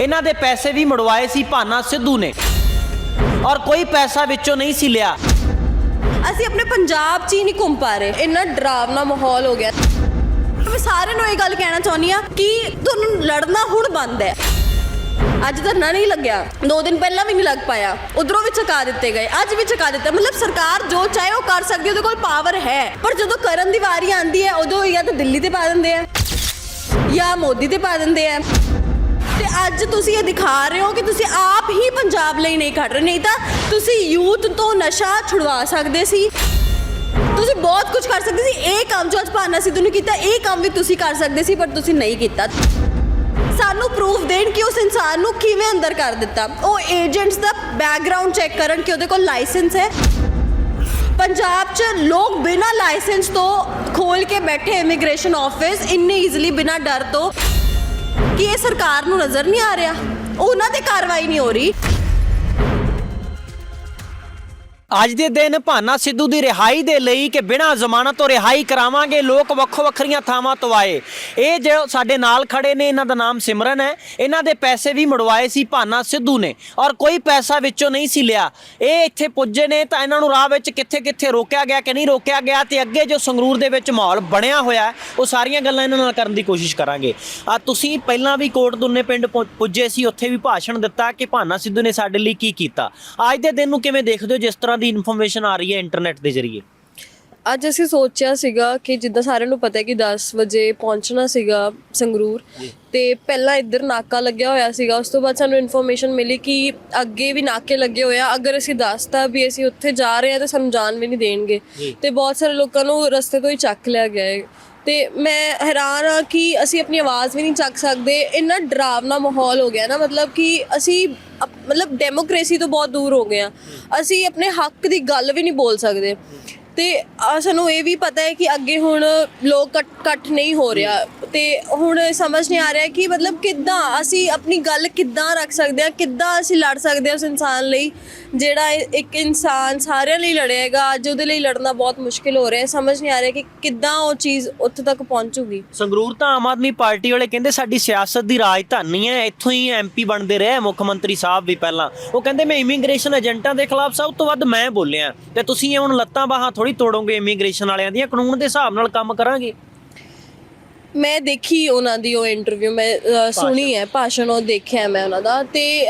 ਇਹਨਾਂ ਦੇ ਪੈਸੇ ਵੀ ਮੁੜਵਾਏ ਸੀ ਭਾਨਾ ਸਿੱਧੂ ਨੇ। ਔਰ ਕੋਈ ਪੈਸਾ ਵਿੱਚੋਂ ਨਹੀਂ ਸੀ ਲਿਆ। ਅਸੀਂ ਆਪਣੇ ਪੰਜਾਬ 'ਚ ਹੀ ਨਹੀਂ ਘੁੰਮ ਪਾ ਰਹੇ। ਇੰਨਾ ਡਰਾਵਨਾ ਮਾਹੌਲ ਹੋ ਗਿਆ। ਮੈਂ ਸਾਰਿਆਂ ਨੂੰ ਇਹ ਗੱਲ ਕਹਿਣਾ ਚਾਹੁੰਦੀ ਆ ਕਿ ਤੁਹਾਨੂੰ ਲੜਨਾ ਹੁਣ ਬੰਦ ਹੈ। ਅੱਜ ਧਰਨਾ ਨਹੀਂ ਲੱਗਿਆ। ਦੋ ਦਿਨ ਪਹਿਲਾਂ ਵੀ ਨਹੀਂ ਲੱਗ ਪਾਇਆ। ਉਧਰੋਂ ਵੀ ਚੁਕਾ ਦਿੱਤੇ ਗਏ। ਅੱਜ ਵੀ ਚੁਕਾ ਦਿੱਤਾ। ਮਤਲਬ ਸਰਕਾਰ ਜੋ ਚਾਹੇ ਉਹ ਕਰ ਸਕਦੀ ਉਹਦੇ ਕੋਲ ਪਾਵਰ ਹੈ। ਪਰ ਜਦੋਂ ਕਰਨ ਦੀ ਵਾਰੀ ਆਂਦੀ ਹੈ, ਉਦੋਂ ਜਾਂ ਤਾਂ ਦਿੱਲੀ ਤੇ ਪਾ ਦਿੰਦੇ ਆ, ਜਾਂ ਮੋਦੀ ਤੇ ਪਾ ਦਿੰਦੇ ਆ। ਅੱਜ ਤੁਸੀਂ ਇਹ ਦਿਖਾ ਰਹੇ ਹੋ ਕਿ ਤੁਸੀਂ ਆਪ ਹੀ ਪੰਜਾਬ ਲਈ ਨਹੀਂ ਖੜ ਰਹੇ, ਨਹੀਂ ਤਾਂ ਤੁਸੀਂ ਯੂਥ ਤੋਂ ਨਸ਼ਾ ਛੁਡਵਾ ਸਕਦੇ ਸੀ। ਤੁਸੀਂ ਬਹੁਤ ਕੁਝ ਕਰ ਸਕਦੇ ਸੀ। ਇਹ ਕੰਮ ਜੋ ਅੱਜ ਭਾਨਾ ਸਿੱਧੂ ਨੇ ਕੀਤਾ, ਇਹ ਕੰਮ ਵੀ ਤੁਸੀਂ ਕਰ ਸਕਦੇ ਸੀ, ਪਰ ਤੁਸੀਂ ਨਹੀਂ ਕੀਤਾ। ਸਾਨੂੰ ਪ੍ਰੂਫ ਦੇਣ ਕਿ ਉਸ ਇਨਸਾਨ ਨੂੰ ਕਿਵੇਂ ਅੰਦਰ ਕਰ ਦਿੱਤਾ। ਉਹ ਏਜੰਟਸ ਦਾ ਬੈਕਗ੍ਰਾਉਂਡ ਚੈੱਕ ਕਰਨ ਕਿ ਉਹਦੇ ਕੋਲ ਲਾਇਸੈਂਸ ਹੈ। ਪੰਜਾਬ 'ਚ ਲੋਕ ਬਿਨਾਂ ਲਾਇਸੈਂਸ ਤੋਂ ਖੋਲ ਕੇ ਬੈਠੇ ਇਮੀਗ੍ਰੇਸ਼ਨ ਆਫਿਸ ਇੰਨੇ ਈਜ਼ੀਲੀ ਬਿਨਾਂ ਡਰ ਤੋਂ। ਕਿ ਇਹ ਸਰਕਾਰ ਨੂੰ ਨਜ਼ਰ ਨਹੀਂ ਆ ਰਿਹਾ। ਉਹਨਾਂ ਤੇ ਕਾਰਵਾਈ ਨਹੀਂ ਹੋ ਰਹੀ। ਅੱਜ ਦੇ ਦਿਨ ਭਾਨਾ ਸਿੱਧੂ ਦੀ ਰਿਹਾਈ ਦੇ ਲਈ ਕਿ ਬਿਨਾਂ ਜ਼ਮਾਨਤ ਤੋਂ ਰਿਹਾਈ ਕਰਾਵਾਂਗੇ, ਲੋਕ ਵੱਖੋ ਵੱਖਰੀਆਂ ਥਾਵਾਂ ਤੋਂ ਆਏ। ਇਹ ਜੋ ਸਾਡੇ ਨਾਲ ਖੜੇ ਨੇ, ਇਹਨਾਂ ਦਾ ਨਾਮ ਸਿਮਰਨ ਹੈ। ਇਹਨਾਂ ਦੇ ਪੈਸੇ ਵੀ ਮੁੜਵਾਏ ਸੀ ਭਾਨਾ ਸਿੱਧੂ ਨੇ ਔਰ ਕੋਈ ਪੈਸਾ ਵਿੱਚੋਂ ਨਹੀਂ ਸੀ ਲਿਆ। ਇਹ ਇੱਥੇ ਪੁੱਜੇ ਨੇ ਤਾਂ ਇਹਨਾਂ ਨੂੰ ਰਾਹ ਵਿੱਚ ਕਿੱਥੇ ਕਿੱਥੇ ਰੋਕਿਆ ਗਿਆ ਕਿ ਨਹੀਂ ਰੋਕਿਆ ਗਿਆ ਤੇ ਅੱਗੇ ਜੋ ਸੰਗਰੂਰ ਦੇ ਵਿੱਚ ਮਾਹੌਲ ਬਣਿਆ ਹੋਇਆ ਉਹ ਸਾਰੀਆਂ ਗੱਲਾਂ ਇਹਨਾਂ ਨਾਲ ਕਰਨ ਦੀ ਕੋਸ਼ਿਸ਼ ਕਰਾਂਗੇ। ਆ ਤੁਸੀਂ ਪਹਿਲਾਂ ਵੀ ਕੋਟ ਦੁੰਨੇ ਪਿੰਡ ਪੁ- ਪੁੱਜੇ ਸੀ, ਉੱਥੇ ਵੀ ਭਾਸ਼ਣ ਦਿੱਤਾ ਕਿ ਭਾਨਾ ਸਿੱਧੂ ਨੇ ਸਾਡੇ ਲਈ ਕੀ ਕੀਤਾ। ਅੱਜ ਦੇ ਦਿਨ ਨੂੰ ਕਿਵੇਂ ਦੇਖਦੇ ਹੋ, ਜਿਸ ਤਰ੍ਹਾਂ ਦੀ ਇਨਫੋਰਮੇਸ਼ਨ ਆ ਰਹੀ ਹੈ ਇੰਟਰਨੈਟ ਦੇ ਜ਼ਰੀਏ? ਅੱਜ ਅਸੀਂ ਸੋਚਿਆ ਸੀਗਾ ਕਿ ਜਿੱਦਾਂ ਸਾਰਿਆਂ ਨੂੰ ਪਤਾ ਹੈ ਕਿ 10 ਵਜੇ ਪਹੁੰਚਣਾ ਸੀਗਾ ਸੰਗਰੂਰ ਤੇ ਪਹਿਲਾਂ ਇੱਧਰ ਨਾਕਾ ਲੱਗਿਆ ਹੋਇਆ ਸੀਗਾ ਉਸ ਤੋਂ ਬਾਅਦ ਸਾਨੂੰ ਇਨਫੋਰਮੇਸ਼ਨ ਮਿਲੀ ਕਿ ਅੱਗੇ ਵੀ ਨਾਕੇ ਲੱਗੇ ਹੋਏ ਆ। ਅਗਰ ਅਸੀਂ ਦੱਸਤਾ ਵੀ ਅਸੀਂ ਉੱਥੇ ਜਾ ਰਹੇ ਹਾਂ ਤਾਂ ਸਾਨੂੰ ਜਾਣ ਵੀ ਨਹੀਂ ਦੇਣਗੇ। ਤੇ ਬਹੁਤ ਸਾਰੇ ਲੋਕਾਂ ਨੂੰ ਰਸਤੇ ਤੋਂ ਹੀ ਚੱਕ ਲਿਆ ਗਿਆ ਹੈ। ਤੇ ਮੈਂ ਹੈਰਾਨ ਆ ਕਿ ਅਸੀਂ ਆਪਣੀ ਆਵਾਜ਼ ਵੀ ਨਹੀਂ ਚੱਕ ਸਕਦੇ। ਇੰਨਾ ਡਰਾਵਨਾ ਮਾਹੌਲ ਹੋ ਗਿਆ ਨਾ ਮਤਲਬ ਕਿ ਅਸੀਂ ਮਤਲਬ ਡੈਮੋਕ੍ਰੇਸੀ ਤੋਂ ਬਹੁਤ ਦੂਰ ਹੋ ਗਏ ਆ ਅਸੀਂ ਆਪਣੇ ਹੱਕ ਦੀ ਗੱਲ ਵੀ ਨਹੀਂ ਬੋਲ ਸਕਦੇ। ਤੇ ਆ ਸਾਨੂੰ ਇਹ ਵੀ ਪਤਾ ਹੈ ਕਿ ਅੱਗੇ ਹੁਣ ਲੋਕ ਇਕੱਠ- ਇਕੱਠ ਨਹੀਂ ਹੋ ਰਿਹਾ। ਤੇ ਹੁਣ ਸਮਝ ਨਹੀਂ ਆ ਰਿਹਾ ਕਿ ਮਤਲਬ ਕਿੱਦਾਂ ਅਸੀਂ ਆਪਣੀ ਗੱਲ ਕਿੱਦਾਂ ਰੱਖ ਸਕਦੇ ਹਾਂ, ਕਿੱਦਾਂ ਅਸੀਂ ਲੜ ਸਕਦੇ ਹਾਂ ਉਸ ਇਨਸਾਨ ਲਈ, ਜਿਹੜਾ ਇੱਕ ਇਨਸਾਨ ਸਾਰਿਆਂ ਲਈ ਲੜੇਗਾ, ਅੱਜ ਉਹਦੇ ਲਈ ਲੜਨਾ ਬਹੁਤ ਮੁਸ਼ਕਿਲ ਹੋ ਰਿਹਾ ਹੈ। ਸਮਝ ਨਹੀਂ ਆ ਰਿਹਾ ਕਿ ਕਿੱਦਾਂ ਉਹ ਚੀਜ਼ ਉੱਥੇ ਤੱਕ ਪਹੁੰਚੂਗੀ। ਸੰਗਰੂਰ ਤਾਂ ਆਮ ਆਦਮੀ ਪਾਰਟੀ ਵਾਲੇ ਕਹਿੰਦੇ ਸਾਡੀ ਸਿਆਸਤ ਦੀ ਰਾਜਧਾਨੀ ਹੈ, ਇੱਥੋਂ ਹੀ ਐਮਪੀ ਬਣਦੇ ਰਹੇ ਮੁੱਖ ਮੰਤਰੀ ਸਾਹਿਬ ਵੀ ਪਹਿਲਾਂ। ਉਹ ਕਹਿੰਦੇ ਮੈਂ ਇਮੀਗ੍ਰੇਸ਼ਨ ਏਜੰਟਾਂ ਦੇ ਖਿਲਾਫ ਸਭ ਤੋਂ ਵੱਧ ਮੈਂ ਬੋਲਿਆ। ਤੇ ਤੁਸੀਂ ਹੁਣ ਲੱਤਾਂ ਬਾਹਾਂ ਥੋੜੀ ਤੋੜੋਗੇ ਇਮੀਗ੍ਰੇਸ਼ਨ ਵਾਲਿਆਂ ਦੀਆਂ, ਕਾਨੂੰਨ ਦੇ ਹਿਸਾਬ ਨਾਲ ਕੰਮ ਕਰਾਂਗੇ। ਮੈਂ ਦੇਖੀ ਉਹਨਾਂ ਦੀ ਉਹ ਇੰਟਰਵਿਊ ਮੈਂ ਅ, ਸੁਣੀ ਹੈ ਭਾਸ਼ਣ ਉਹ ਦੇਖਿਆ ਮੈਂ ਉਹਨਾਂ ਦਾ ਤੇ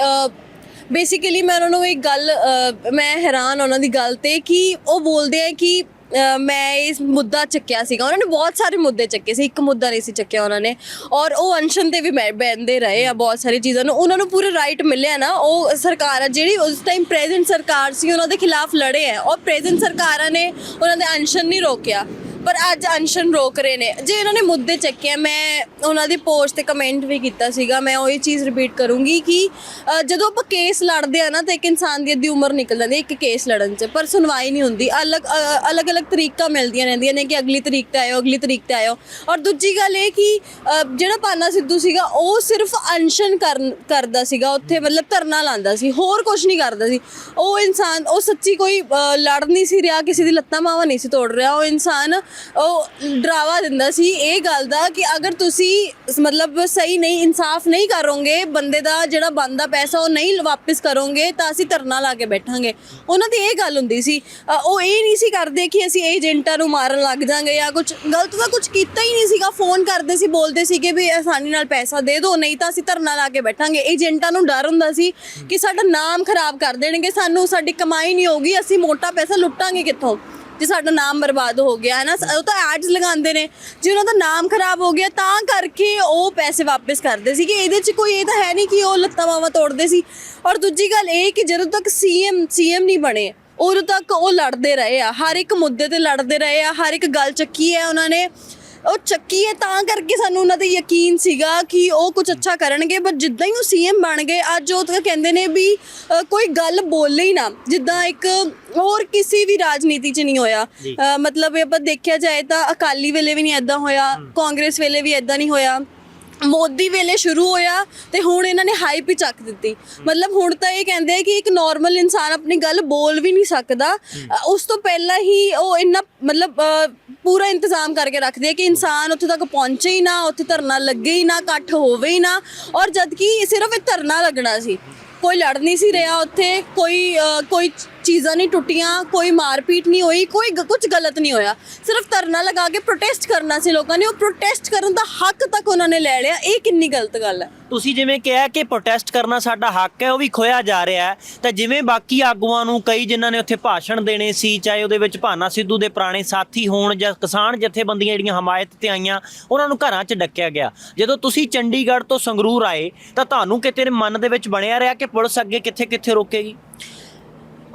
ਬੇਸਿਕਲੀ ਮੈਂ ਉਹਨਾਂ ਨੂੰ ਇੱਕ ਗੱਲ ਅ, ਮੈਂ ਹੈਰਾਨ ਉਹਨਾਂ ਦੀ ਗੱਲ ਤੇ ਕਿ ਉਹ ਬੋਲਦੇ ਆ ਕਿ ਅ, ਮੈਂ ਇਸ ਮੁੱਦਾ ਚੱਕਿਆ ਸੀਗਾ। ਉਹਨਾਂ ਨੇ ਬਹੁਤ ਸਾਰੇ ਮੁੱਦੇ ਚੱਕੇ ਸੀ ਇੱਕ ਮੁੱਦਾ ਨਹੀਂ ਸੀ ਚੱਕਿਆ ਉਹਨਾਂ ਨੇ। ਔਰ ਉਹ ਅਨਸ਼ਨ ਤੇ ਵੀ ਬੈ- ਬਹਿੰਦੇ ਰਹੇ ਆ ਬਹੁਤ ਸਾਰੀ ਚੀਜ਼ਾਂ ਨੂੰ। ਉਹਨਾਂ ਨੂੰ ਪੂਰੇ ਰਾਈਟ ਮਿਲਿਆ ਨਾ ਉਹ ਸਰਕਾਰ ਆ ਜਿਹੜੀ ਉਸ ਟਾਈਮ ਪ੍ਰੈਜ਼ੈਂਟ ਸਰਕਾਰ ਸੀ ਉਹਨਾਂ ਦੇ ਖਿਲਾਫ ਲੜੇ ਆ। ਔਰ ਪ੍ਰੈਜ਼ੈਂਟ ਸਰਕਾਰਾਂ ਨੇ ਉਹਨਾਂ ਦੇ ਅਨਸ਼ਨ ਨਹੀਂ ਰੋਕਿਆ। ਪਰ ਅੱਜ ਅਨਸ਼ਨ ਰੋਕ ਰਹੇ ਨੇ। ਜੇ ਇਹਨਾਂ ਨੇ ਮੁੱਦੇ ਚੱਕੇ ਆ, ਮੈਂ ਉਹਨਾਂ ਦੀ ਪੋਸਟ ਤੇ ਕਮੈਂਟ ਵੀ ਕੀਤਾ ਸੀਗਾ। ਮੈਂ ਉਹੀ ਚੀਜ਼ ਰਿਪੀਟ ਕਰੂੰਗੀ ਕਿ ਅ, ਜਦੋਂ ਆਪਾਂ ਕੇਸ ਲੜਦੇ ਆ ਨਾ ਤਾਂ ਇੱਕ ਇਨਸਾਨ ਦੀ ਅੱਧੀ ਉਮਰ ਨਿਕਲ ਜਾਂਦੀ ਹੈ ਇੱਕ ਕੇਸ ਲੜਨ 'ਚ। ਪਰ ਸੁਣਵਾਈ ਨਹੀਂ ਹੁੰਦੀ। ਅਲੱਗ ਅ, ਅਲੱਗ-ਅਲੱਗ ਤਰੀਕਾ ਮਿਲਦੀਆਂ ਰਹਿੰਦੀਆਂ ਨੇ ਕਿ ਅਗਲੀ ਤਰੀਕ ਤੇ ਆਇਓ ਅਗਲੀ ਤਰੀਕ ਤੇ ਆਇਓ। ਔਰ ਦੂਜੀ ਗੱਲ ਇਹ ਕਿ ਅ, ਜਿਹੜਾ ਪਾਨਾ ਸਿੱਧੂ ਸੀਗਾ ਉਹ ਸਿਰਫ ਅਨਸ਼ਨ ਕਰਨ ਕਰਦਾ ਸੀਗਾ। ਉੱਥੇ ਮਤਲਬ ਧਰਨਾ ਲਾਉਂਦਾ ਸੀ। ਹੋਰ ਕੁਝ ਨਹੀਂ ਕਰਦਾ ਸੀ। ਉਹ ਇਨਸਾਨ ਉਹ ਸੱਚੀ ਕੋਈ ਅ, ਲੜ ਨਹੀਂ ਸੀ ਰਿਹਾ ਕਿਸੇ ਦੀ ਲੱਤਾਂ ਮਾਵਾਂ ਨਹੀਂ ਸੀ ਤੋੜ ਰਿਹਾ। ਉਹ ਇਨਸਾਨ ਉਹ ਡਰਾਵਾ ਦਿੰਦਾ ਸੀ ਇਹ ਗੱਲ ਦਾ ਕਿ ਅਗਰ ਤੁਸੀਂ ਮਤਲਬ ਸਹੀ ਨਹੀਂ ਇਨਸਾਫ ਨਹੀਂ ਕਰੋਗੇ ਬੰਦੇ ਦਾ ਜਿਹੜਾ ਬੰਦਾ ਪੈਸਾ ਉਹ ਨਹੀਂ ਵਾਪਸ ਕਰੋਗੇ ਤਾਂ ਅਸੀਂ ਧਰਨਾ ਲਾ ਕੇ ਬੈਠਾਂਗੇ। ਉਹਨਾਂ ਦੀ ਇਹ ਗੱਲ ਹੁੰਦੀ ਸੀ। ਅ, ਉਹ ਇਹ ਨਹੀਂ ਸੀ ਕਰਦੇ ਕਿ ਅਸੀਂ ਏਜੰਟਾਂ ਨੂੰ ਮਾਰਨ ਲੱਗ ਜਾਾਂਗੇ ਜਾਂ ਕੁਝ ਗਲਤ ਤਾਂ ਕੁਝ ਕੀਤਾ ਹੀ ਨਹੀਂ ਸੀਗਾ। ਫੋਨ ਕਰਦੇ ਸੀ ਬੋਲਦੇ ਸੀਗੇ ਵੀ ਆਸਾਨੀ ਨਾਲ ਪੈਸਾ ਦੇ ਦਿਓ ਨਹੀਂ ਤਾਂ ਅਸੀਂ ਧਰਨਾ ਲਾ ਕੇ ਬੈਠਾਂਗੇ। ਏਜੰਟਾਂ ਨੂੰ ਡਰ ਹੁੰਦਾ ਸੀ ਕਿ ਸਾਡਾ ਨਾਮ ਖਰਾਬ ਕਰ ਦੇਣਗੇ ਸਾਨੂੰ ਸਾਡੀ ਕਮਾਈ ਨਹੀਂ ਹੋਊਗੀ ਅਸੀਂ ਮੋਟਾ ਪੈਸਾ ਲੁੱਟਾਂਗੇ ਕਿੱਥੋਂ? ਜੇ ਸਾਡਾ ਨਾਮ ਬਰਬਾਦ ਹੋ ਗਿਆ, ਹੈ ਨਾ? ਉਹ ਤਾਂ ਐਡਸ ਲਗਾਉਂਦੇ ਨੇ। ਜੇ ਉਹਨਾਂ ਦਾ ਨਾਮ ਖਰਾਬ ਹੋ ਗਿਆ, ਤਾਂ ਕਰਕੇ ਉਹ ਪੈਸੇ ਵਾਪਸ ਕਰਦੇ ਸੀ ਕਿ ਇਹਦੇ 'ਚ ਕੋਈ, ਇਹ ਤਾਂ ਹੈ ਨਹੀਂ ਕਿ ਉਹ ਲੱਤਾਂ ਬਾਵਾਂ ਤੋੜਦੇ ਸੀ। ਔਰ ਦੂਜੀ ਗੱਲ ਇਹ ਕਿ ਜਦੋਂ ਤੱਕ ਸੀਐਮ ਸੀਐਮ ਨਹੀਂ ਬਣੇ, ਉਦੋਂ ਤੱਕ ਉਹ ਲੜਦੇ ਰਹੇ ਆ। ਹਰ ਇੱਕ ਮੁੱਦੇ ਤੇ ਲੜਦੇ ਰਹੇ ਆ, ਹਰ ਇੱਕ ਗੱਲ ਚੱਕੀ ਹੈ ਉਹਨਾਂ ਨੇ। ਉਹ ਚੱਕੀ ਹੈ ਤਾਂ ਕਰਕੇ ਸਾਨੂੰ ਉਹਨਾਂ ਤੇ ਯਕੀਨ ਸੀਗਾ ਕਿ ਉਹ ਕੁਝ ਅੱਛਾ ਕਰਨਗੇ ਪਰ ਜਿੱਦਾਂ ਹੀ ਉਹ ਸੀਐਮ ਬਣ ਗਏ ਅੱਜ ਉਹ ਤਾਂ ਕਹਿੰਦੇ ਨੇ ਵੀ ਅ, ਕੋਈ ਗੱਲ ਬੋਲੇ ਹੀ ਨਾ। ਜਿੱਦਾਂ ਇੱਕ ਹੋਰ ਕਿਸੇ ਵੀ ਰਾਜਨੀਤੀ 'ਚ ਨਹੀਂ ਹੋਇਆ। ਅ, ਮਤਲਬ ਇਹ ਆਪਾਂ ਦੇਖਿਆ ਜਾਏ ਤਾਂ ਅਕਾਲੀ ਵੇਲੇ ਵੀ ਨਹੀਂ ਐਦਾਂ ਹੋਇਆ ਕਾਂਗਰਸ ਵੇਲੇ ਵੀ ਐਦਾਂ ਨਹੀਂ ਹੋਇਆ। ਮੋਦੀ ਵੇਲੇ ਸ਼ੁਰੂ ਹੋਇਆ ਤੇ ਹੁਣ ਇਹਨਾਂ ਨੇ ਹਾਈਪ ਹੀ ਚੱਕ ਦਿੱਤੀ। ਮਤਲਬ ਹੁਣ ਤਾਂ ਇਹ ਕਹਿੰਦੇ ਆ ਕਿ ਇੱਕ ਨਾਰਮਲ ਇਨਸਾਨ ਆਪਣੀ ਗੱਲ ਬੋਲ ਵੀ ਨਹੀਂ ਸਕਦਾ। ਅ, ਉਸ ਤੋਂ ਪਹਿਲਾਂ ਹੀ ਉਹ ਇੰਨਾ ਮਤਲਬ ਅ, ਪੂਰਾ ਇੰਤਜ਼ਾਮ ਕਰਕੇ ਰੱਖਦੇ ਆ ਕਿ ਇਨਸਾਨ ਉੱਥੇ ਤੱਕ ਪਹੁੰਚੇ ਹੀ ਨਾ ਉੱਥੇ ਧਰਨਾ ਲੱਗੇ ਹੀ ਨਾ ਇਕੱਠ ਹੋਵੇ ਹੀ ਨਾ। ਔਰ ਜਦਕਿ ਸਿਰਫ ਇੱਕ ਧਰਨਾ ਲੱਗਣਾ ਸੀ ਕੋਈ ਲੜ ਨਹੀਂ ਸੀ ਰਿਹਾ ਉੱਥੇ ਕੋਈ ਅ, ਕੋਈ ਚੀਜ਼ਾਂ ਨਹੀਂ ਟੁੱਟੀਆਂ, ਕੋਈ ਮਾਰਪੀਟ ਨਹੀਂ ਹੋਈ, ਕੋਈ ਕੁਝ ਗਲਤ ਨਹੀਂ ਹੋਇਆ। ਸਿਰਫ ਧਰਨਾ ਲਗਾ ਕੇ ਪ੍ਰੋਟੈਸਟ ਕਰਨਾ ਸੀ ਲੋਕਾਂ ਨੇ, ਉਹ ਪ੍ਰੋਟੈਸਟ ਕਰਨ ਦਾ ਹੱਕ ਤੱਕ ਉਹਨਾਂ ਨੇ ਲੈ ਲਿਆ। ਇਹ ਕਿੰਨੀ ਗਲਤ ਗੱਲ ਹੈ? ਤੁਸੀਂ ਜਿਵੇਂ ਕਿਹਾ ਕਿ ਪ੍ਰੋਟੈਸਟ ਕਰਨਾ ਸਾਡਾ ਹੱਕ ਹੈ, ਉਹ ਵੀ ਖੋਇਆ ਜਾ ਰਿਹਾ ਹੈ। ਤਾਂ ਜਿਵੇਂ ਬਾਕੀ ਆਗੂਆਂ ਨੂੰ ਕਈ ਜਿਨ੍ਹਾਂ ਨੇ ਉੱਥੇ ਭਾਸ਼ਣ ਦੇਣੇ ਸੀ, ਚਾਹੇ ਉਹਦੇ ਵਿੱਚ ਭਾਨਾ ਸਿੱਧੂ ਦੇ ਪੁਰਾਣੇ ਸਾਥੀ ਹੋਣ ਜਾਂ ਕਿਸਾਨ ਜਥੇਬੰਦੀਆਂ ਜਿਹੜੀਆਂ ਹਮਾਇਤ ਤੇ ਆਈਆਂ, ਉਹਨਾਂ ਨੂੰ ਘਰਾਂ 'ਚ ਡੱਕਿਆ ਗਿਆ। ਜਦੋਂ ਤੁਸੀਂ ਚੰਡੀਗੜ੍ਹ ਤੋਂ ਸੰਗਰੂਰ ਆਏ, ਤਾਂ ਤੁਹਾਨੂੰ ਕਿਤੇ ਮਨ ਦੇ ਵਿੱਚ ਬਣਿਆ ਰਿਹਾ ਕਿ ਪੁਲਿਸ ਅੱਗੇ ਕਿੱਥੇ ਕਿੱਥੇ ਰੋਕੇਗੀ?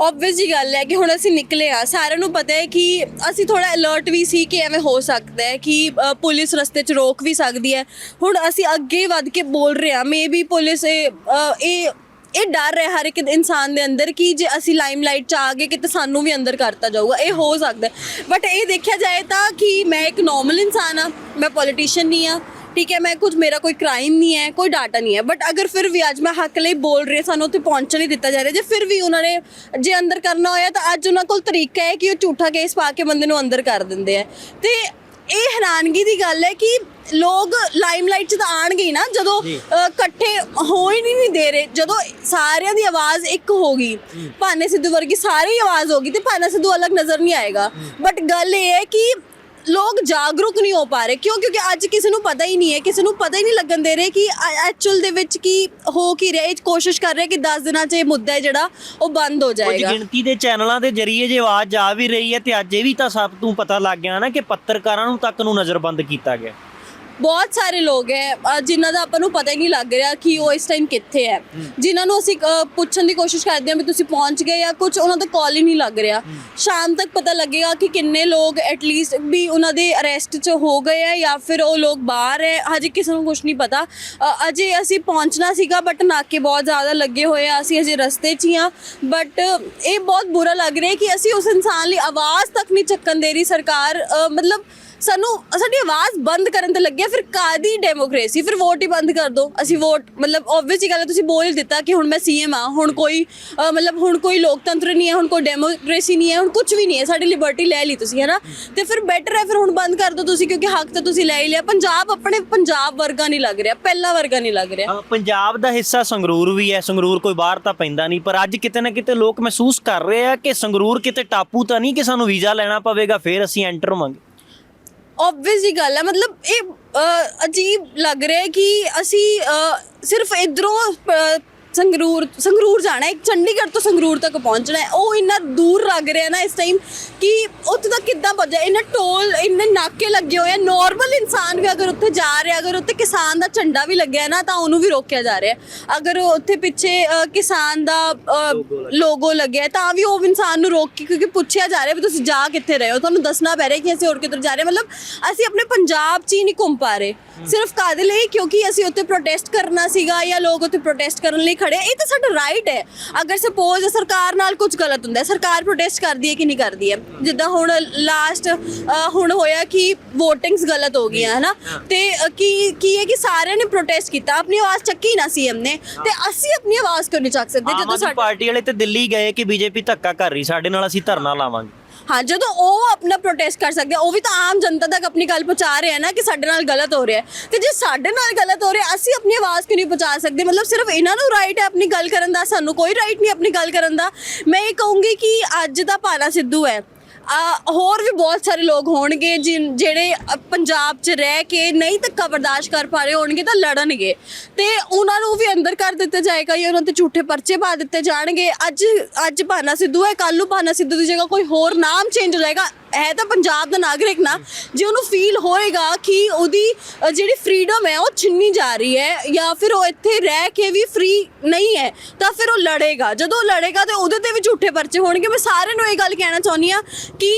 ਆਬਵੀਅਸ ਜੀ ਗੱਲ ਹੈ ਕਿ ਹੁਣ ਅਸੀਂ ਨਿਕਲੇ ਆ ਸਾਰਿਆਂ ਨੂੰ ਪਤਾ ਹੈ ਕਿ ਅਸੀਂ ਥੋੜਾ ਅਲਰਟ ਵੀ ਸੀ ਕਿ ਐਵੇਂ ਹੋ ਸਕਦਾ ਹੈ ਕਿ ਅ, ਪੁਲਿਸ ਰਸਤੇ 'ਚ ਰੋਕ ਵੀ ਸਕਦੀ ਹੈ। ਹੁਣ ਅਸੀਂ ਅੱਗੇ ਵੱਧ ਕੇ ਬੋਲ ਰਹੇ ਹਾਂ। ਮੇਬੀ ਪੁਲਿਸ ਇਹ ਅ, ਇਹ ਇਹ ਡਰ ਹੈ ਹਰ ਇੱਕ ਇਨਸਾਨ ਦੇ ਅੰਦਰ ਕਿ ਜੇ ਅਸੀਂ ਲਾਈਮਲਾਈਟ 'ਚ ਆ ਗਏ ਕਿ ਤਾਂ ਸਾਨੂੰ ਵੀ ਅੰਦਰ ਕਰਤਾ ਜਾਊਗਾ। ਇਹ ਹੋ ਸਕਦਾ ਬਟ ਇਹ ਦੇਖਿਆ ਜਾਏ ਤਾਂ ਕਿ ਮੈਂ ਇੱਕ ਨੋਰਮਲ ਇਨਸਾਨ ਆ ਮੈਂ ਪੋਲੀਟੀਸ਼ੀਅਨ ਨਹੀਂ ਆ ਠੀਕ ਹੈ ਮੈਂ ਕੁਝ ਮੇਰਾ ਕੋਈ ਕ੍ਰਾਈਮ ਨਹੀਂ ਹੈ ਕੋਈ ਡਾਟਾ ਨਹੀਂ ਹੈ ਬਟ ਅਗਰ ਫਿਰ ਵੀ ਅੱਜ ਮੈਂ ਹੱਕ ਲਈ ਬੋਲ ਰਹੀ ਸਾਨੂੰ ਉੱਥੇ ਪਹੁੰਚਣ ਨਹੀਂ ਦਿੱਤਾ ਜਾ ਰਿਹਾ ਜੇ ਫਿਰ ਵੀ ਉਹਨਾਂ ਨੇ ਜੇ ਅੰਦਰ ਕਰਨਾ ਹੋਇਆ ਤਾਂ ਅੱਜ ਉਹਨਾਂ ਕੋਲ ਤਰੀਕਾ ਹੈ ਕਿ ਉਹ ਝੂਠਾ ਕੇਸ ਪਾ ਕੇ ਬੰਦੇ ਨੂੰ ਅੰਦਰ ਕਰ ਦਿੰਦੇ ਆ। ਤੇ ਇਹ ਹੈਰਾਨਗੀ ਦੀ ਗੱਲ ਹੈ ਕਿ ਲੋਕ ਲਾਈਮਲਾਈਟ 'ਚ ਤਾਂ ਆਣਗੇ ਹੀ ਨਾ ਜਦੋਂ ਇਕੱਠੇ ਹੋ ਹੀ ਨਹੀਂ ਦੇ ਰਹੇ ਜਦੋਂ ਸਾਰਿਆਂ ਦੀ ਆਵਾਜ਼ ਇੱਕ ਹੋ ਗਈ ਭਾਨੇ ਸਿੱਧੂ ਵਰਗੀ ਸਾਰੀ ਆਵਾਜ਼ ਹੋ ਗਈ ਤੇ ਭਾਨਾ ਸਿੱਧੂ ਅਲੱਗ ਨਜ਼ਰ ਨਹੀਂ ਆਏਗਾ। ਬਟ ਗੱਲ ਇਹ ਹੈ ਕਿ ਲੋਕ ਜਾਗਰੂਕ ਨਹੀਂ ਹੋ ਪਾ ਰਹੇ। ਕਿਉਂ? ਕਿਉਂਕਿ ਅੱਜ ਕਿਸੇ ਨੂੰ ਪਤਾ ਹੀ ਨਹੀਂ ਹੈ ਕਿਸੇ ਨੂੰ ਪਤਾ ਹੀ ਨਹੀਂ ਲੱਗਣ ਦੇ ਰਹੇ ਕਿ ਐਕਚੁਅਲ ਦੇ ਵਿੱਚ ਕੀ ਹੋ ਕੀ ਰਿਹਾ। ਇਹ ਕੋਸ਼ਿਸ਼ ਕਰ ਰਹੇ ਕਿ 10 ਦਿਨਾਂ 'ਚ ਇਹ ਮੁੱਦਾ ਹੈ ਜਿਹੜਾ ਉਹ ਬੰਦ ਹੋ ਕੁਝ ਜਾਏਗਾ। ਗਿਣਤੀ ਦੇ ਚੈਨਲਾਂ ਦੇ ਜ਼ਰੀਏ ਜੇ ਆਵਾਜ਼ ਆ ਵੀ ਰਹੀ ਹੈ ਤੇ ਅੱਜ ਇਹ ਵੀ ਤਾਂ ਸਭ ਤੋਂ ਪਤਾ ਲੱਗ ਗਿਆ ਨਾ ਕਿ ਪੱਤਰਕਾਰਾਂ ਨੂੰ ਤੱਕ ਨੂੰ ਨਜ਼ਰਬੰਦ ਕੀਤਾ ਗਿਆ। ਬਹੁਤ ਸਾਰੇ ਲੋਕ ਹੈ ਅ, ਜਿਨ੍ਹਾਂ ਦਾ ਆਪਾਂ ਨੂੰ ਪਤਾ ਹੀ ਨਹੀਂ ਲੱਗ ਰਿਹਾ ਕਿ ਉਹ ਇਸ ਟਾਈਮ ਕਿੱਥੇ ਹੈ। ਜਿਨ੍ਹਾਂ ਨੂੰ ਅਸੀਂ ਅ, ਪੁੱਛਣ ਦੀ ਕੋਸ਼ਿਸ਼ ਕਰਦੇ ਹਾਂ ਵੀ ਤੁਸੀਂ ਪਹੁੰਚ ਗਏ ਜਾਂ ਕੁਝ ਉਹਨਾਂ ਦਾ ਕਾਲ ਹੀ ਨਹੀਂ ਲੱਗ ਰਿਹਾ। ਸ਼ਾਮ ਤੱਕ ਪਤਾ ਲੱਗੇਗਾ ਕਿ ਕਿੰਨੇ ਲੋਕ ਐਟਲੀਸਟ ਵੀ ਉਹਨਾਂ ਦੇ ਅਰੈਸਟ 'ਚ ਹੋ ਗਏ ਹੈ ਜਾਂ ਫਿਰ ਉਹ ਲੋਕ ਬਾਹਰ ਹੈ। ਹਜੇ ਕਿਸੇ ਨੂੰ ਕੁਝ ਨਹੀਂ ਪਤਾ। ਅ, ਅਜੇ ਅਸੀਂ ਪਹੁੰਚਣਾ ਸੀਗਾ ਬਟ ਨਾਕੇ ਬਹੁਤ ਜ਼ਿਆਦਾ ਲੱਗੇ ਹੋਏ ਆ। ਅਸੀਂ ਹਜੇ ਰਸਤੇ 'ਚ ਹੀ ਆ ਬਟ ਇਹ ਬਹੁਤ ਬੁਰਾ ਲੱਗ ਰਿਹਾ ਕਿ ਅਸੀਂ ਉਸ ਇਨਸਾਨ ਲਈ ਆਵਾਜ਼ ਤੱਕ ਨਹੀਂ ਚੱਕਣ ਦੇ ਰਹੀ। ਸਰਕਾਰ ਅ, ਮਤਲਬ ਸਾਨੂੰ ਸਾਡੀ ਆਵਾਜ਼ ਬੰਦ ਕਰਨ ਤੇ ਲੱਗਿਆ ਫਿਰ ਕਾਦੀ ਡੈਮੋਕ੍ਰੇਸੀ ਫਿਰ ਵੋਟ ਹੀ ਬੰਦ ਕਰ ਦੋ ਅਸੀਂ ਵੋਟ ਮਤਲਬ ਆਬਵੀਅਸਲੀ ਗੱਲ ਹੈ ਤੁਸੀਂ ਬੋਲ ਦਿੱਤਾ ਕਿ ਹੁਣ ਮੈਂ ਸੀਐਮ ਆ ਹੁਣ ਕੋਈ ਅ, ਮਤਲਬ ਹੁਣ ਕੋਈ ਲੋਕਤੰਤਰ ਨਹੀਂ ਹੈ ਹੁਣ ਕੋਈ ਡੈਮੋਕ੍ਰੇਸੀ ਨਹੀਂ ਹੈ ਹੁਣ ਕੁਝ ਵੀ ਨਹੀਂ ਹੈ ਸਾਡੀ ਲਿਬਰਟੀ ਲੈ ਲਈ ਤੁਸੀਂ ਹੈ ਤੇ ਫਿਰ ਬੈਟਰ ਹੈ ਫਿਰ ਹੁਣ ਬੰਦ ਕਰ ਦੋ ਤੁਸੀਂ ਕਿਉਂਕਿ ਹੱਕ ਤਾਂ ਤੁਸੀਂ ਲੈ ਹੀ ਲਿਆ। ਪੰਜਾਬ ਆਪਣੇ ਪੰਜਾਬ ਵਰਗਾ ਨਹੀਂ ਲੱਗ ਰਿਹਾ ਪਹਿਲਾ ਵਰਗਾ ਨਹੀਂ ਲੱਗ ਰਿਹਾ। ਅ, ਪੰਜਾਬ ਦਾ ਹਿੱਸਾ ਸੰਗਰੂਰ ਵੀ ਹੈ ਸੰਗਰੂਰ ਕੋਈ ਬਾਹਰ ਤਾਂ ਪੈਂਦਾ ਨਹੀਂ ਪਰ ਅੱਜ ਕਿਤੇ ਨਾ ਕਿਤੇ ਲੋਕ ਮਹਿਸੂਸ ਕਰ ਰਹੇ ਆ ਕਿ ਸੰਗਰੂਰ ਕਿਤੇ ਟਾਪੂ ਤਾਂ ਨਹੀਂ ਕਿ ਸਾਨੂੰ ਵੀਜ਼ਾ ਲੈਣਾ ਪਵੇਗਾ ਫਿਰ ਅਸੀਂ ਐਂਟਰ ਹੋਵਾਂਗੇ। ਆਬਵੀਅਸਲੀ ਗੱਲ ਹੈ। ਮਤਲਬ ਇਹ ਅ, ਅਜੀਬ ਲੱਗ ਰਿਹਾ ਹੈ ਕਿ ਅਸੀਂ ਅ, ਸਿਰਫ ਇਧਰੋਂ ਸੰਗਰੂਰ ਸੰਗਰੂਰ ਜਾਣਾ ਹੈ ਚੰਡੀਗੜ੍ਹ ਤੋਂ ਸੰਗਰੂਰ ਤੱਕ ਪਹੁੰਚਣਾ ਹੈ। ਉਹ ਇੰਨਾ ਦੂਰ ਲੱਗ ਰਿਹਾ ਨਾ ਇਸ ਟਾਈਮ ਕਿ ਉੱਥੇ ਤੱਕ ਕਿੱਦਾਂ ਪਹੁੰਚਾ ਇੰਨਾ ਟੋਲ ਇੰਨੇ ਨਾਕੇ ਲੱਗੇ ਹੋਏ ਆ। ਨਾਰਮਲ ਇਨਸਾਨ ਵੀ ਅਗਰ ਉੱਥੇ ਜਾ ਰਿਹਾ ਅਗਰ ਉੱਥੇ ਕਿਸਾਨ ਦਾ ਝੰਡਾ ਵੀ ਲੱਗਿਆ ਨਾ ਤਾਂ ਉਹਨੂੰ ਵੀ ਰੋਕਿਆ ਜਾ ਰਿਹਾ। ਅਗਰ ਉੱਥੇ ਪਿੱਛੇ ਅ, ਕਿਸਾਨ ਦਾ ਲੋਗੋ ਲੱਗਿਆ। ਹੈ, ਤਾਂ ਵੀ ਉਹ ਇਨਸਾਨ ਨੂੰ ਰੋਕ ਕੇ ਕਿਉਂਕਿ ਪੁੱਛਿਆ ਜਾ ਰਿਹਾ ਵੀ ਤੁਸੀਂ ਜਾ ਕਿੱਥੇ ਰਹੇ ਹੋ। ਤੁਹਾਨੂੰ ਦੱਸਣਾ ਪੈ ਰਿਹਾ ਕਿ ਅਸੀਂ ਹੋਰ ਕਿੱਧਰ ਜਾ ਰਹੇ ਹਾਂ। ਮਤਲਬ ਅਸੀਂ ਆਪਣੇ ਪੰਜਾਬ 'ਚ ਹੀ ਨਹੀਂ ਘੁੰਮ ਪਾ ਰਹੇ। ਸਿਰਫ ਕਾਦੇ ਲਈ? ਕਿਉਂਕਿ ਅਸੀਂ ਉੱਥੇ ਪ੍ਰੋਟੈਸਟ ਕਰਨਾ ਸੀਗਾ ਜਾਂ ਲੋਕ ਉੱਥੇ ਪ੍ਰੋਟੈਸਟ ਕਰਨ ਲਈ ਖੜੇ ਇਹ ਤਾਂ ਸਾਡਾ ਰਾਈਟ ਹੈ। ਅਗਰ ਸਪੋਜ਼ ਸਰਕਾਰ ਨਾਲ ਕੁਝ ਗਲਤ ਹੁੰਦਾ ਹੈ ਸਰਕਾਰ ਪ੍ਰੋਟੈਸਟ ਕਰਦੀ ਹੈ ਕਿ ਨਹੀਂ ਕਰਦੀ ਹੈ। ਜਿੱਦਾਂ ਹੁਣ ਲਾਸਟ ਹੁਣ ਹੋਇਆ ਕਿ VOTINGS ਗਲਤ ਹੋ ਗਈਆਂ ਹਨਾ? ਤੇ ਕੀ ਕੀ ਹੈ ਕਿ ਸਾਰਿਆਂ ਨੇ ਪ੍ਰੋਟੈਸਟ ਕੀਤਾ ਆਪਣੀ ਆਵਾਜ਼ ਚੱਕੀ ਨਾ ਸੀਐਮ ਨੇ। ਤੇ ਅਸੀਂ ਆਪਣੀ ਆਵਾਜ਼ ਕਿਉਂ ਨਹੀਂ ਚੱਕ ਸਕਦੇ ਜਦੋਂ ਸਾਡਾ ਪਾਰਟੀ ਵਾਲੇ ਤੇ ਦਿੱਲੀ ਗਏ ਕਿ ਬੀਜੇਪੀ ਧੱਕਾ ਕਰ ਰਹੀ ਸਾਡੇ ਨਾਲ ਅਸੀਂ ਧਰਨਾ ਲਾਵਾਂਗੇ। ਹਾਂ, ਜਦੋਂ ਉਹ ਆਪਣਾ ਪ੍ਰੋਟੈਸਟ ਕਰ ਸਕਦੇ ਆ, ਉਹ ਵੀ ਤਾਂ ਆਮ ਜਨਤਾ ਤੱਕ ਆਪਣੀ ਗੱਲ ਪਹੁੰਚਾ ਰਹੇ ਆ ਨਾ ਕਿ ਸਾਡੇ ਨਾਲ ਗਲਤ ਹੋ ਰਿਹਾ ਹੈ। ਤੇ ਜੇ ਸਾਡੇ ਨਾਲ ਗਲਤ ਹੋ ਰਿਹਾ, ਅਸੀਂ ਆਪਣੀ ਆਵਾਜ਼ ਕਿਉਂ ਨਹੀਂ ਪਹੁੰਚਾ ਸਕਦੇ? ਮਤਲਬ ਸਿਰਫ ਇਹਨਾਂ ਨੂੰ ਰਾਈਟ ਹੈ ਆਪਣੀ ਗੱਲ ਕਰਨ ਦਾ, ਸਾਨੂੰ ਕੋਈ ਰਾਈਟ ਨਹੀਂ ਆਪਣੀ ਗੱਲ ਕਰਨ ਦਾ। ਮੈਂ ਇਹ ਕਹੂੰਗੀ ਕਿ ਅੱਜ ਦਾ ਪਾਲਾ ਸਿੱਧੂ ਹੈ। ਆ ਹੋਰ ਵੀ ਬਹੁਤ ਸਾਰੇ ਲੋਕ ਹੋਣਗੇ ਜਿਨ- ਜਿਹੜੇ ਅ, ਪੰਜਾਬ 'ਚ ਰਹਿ ਕੇ ਨਹੀਂ ਧੱਕਾ ਬਰਦਾਸ਼ਤ ਕਰ ਪਾ ਰਹੇ ਹੋਣਗੇ ਤਾਂ ਲੜਨਗੇ। ਤੇ ਉਹਨਾਂ ਨੂੰ ਵੀ ਅੰਦਰ ਕਰ ਦਿੱਤਾ ਜਾਏਗਾ ਜਾਂ ਉਹਨਾਂ ਤੇ ਝੂਠੇ ਪਰਚੇ ਪਾ ਦਿੱਤੇ ਜਾਣਗੇ। ਅੱਜ ਅੱਜ ਭਾਨਾ ਸਿੱਧੂ ਹੈ ਕੱਲ ਨੂੰ ਭਾਨਾ ਸਿੱਧੂ ਦੀ ਜਗ੍ਹਾ ਕੋਈ ਹੋਰ ਨਾਮ ਚੇਂਜ ਹੋ ਜਾਏਗਾ। ਹੈ ਤਾਂ ਪੰਜਾਬ ਦਾ ਨਾਗਰਿਕ ਨਾ ਜੇ ਉਹਨੂੰ ਫੀਲ ਹੋਏਗਾ ਕਿ ਉਹਦੀ ਅ, ਜਿਹੜੀ ਫਰੀडम ਹੈ ਉਹ ਛਿੰਨੀ ਜਾ ਰਹੀ ਹੈ ਜਾਂ ਫਿਰ ਉਹ ਇੱਥੇ ਰਹਿ ਕੇ ਵੀ ਫ੍ਰੀ ਨਹੀਂ ਹੈ ਤਾਂ ਫਿਰ ਉਹ ਲੜੇਗਾ। ਜਦੋਂ ਉਹ ਲੜੇਗਾ ਤੇ ਉਹਦੇ ਤੇ ਵੀ ਝੂਠੇ ਪਰਚੇ ਹੋਣਗੇ। ਮੈਂ ਸਾਰਿਆਂ ਨੂੰ ਇਹ ਗੱਲ ਕਹਿਣਾ ਚਾਹੁੰਦੀ ਆ ਕਿ